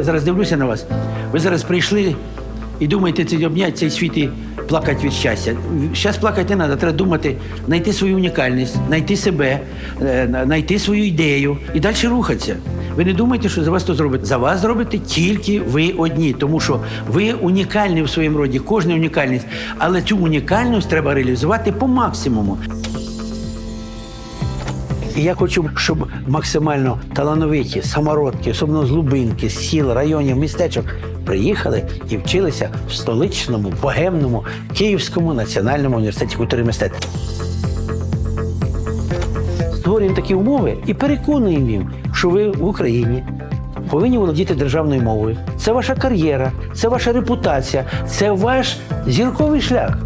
зараз дивлюся на вас. Ви зараз прийшли і думаєте, це обняти цей світ і плакати від щастя. Зараз плакати не треба, треба думати, знайти свою унікальність, знайти себе, е, знайти свою ідею і далі рухатися. Ви не думайте, що за вас то зробить. За вас зробите тільки ви одні, тому що ви унікальні в своєму роді, кожна унікальність. Але цю унікальність треба реалізувати по максимуму. І я хочу, щоб максимально талановиті самородки, особливо з Лубинки, з сіл, районів, містечок, приїхали і вчилися в столичному, богемному Київському національному університеті культури і мистецтв. Створюємо такі умови і переконуємо їм, що ви в Україні повинні володіти державною мовою. Це ваша кар'єра, це ваша репутація, це ваш зірковий шлях.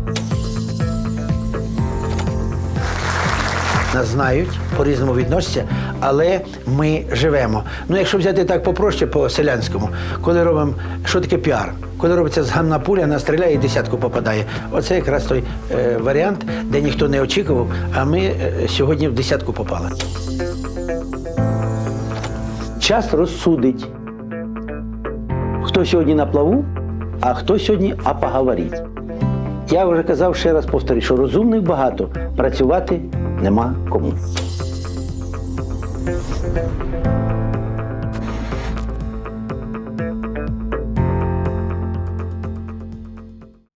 Нас знають, по-різному відносяться, але ми живемо. Ну, якщо взяти так попроще по селянському, коли робимо, що таке піар? Коли робиться зганна пуля, вона стріляє і десятку попадає. Оце якраз той е, варіант, де ніхто не очікував, а ми е, сьогодні в десятку попали. Час розсудить, хто сьогодні на плаву, а хто сьогодні а поговорить. Я вже казав ще раз повторю, що розумних багато, працювати нема кому.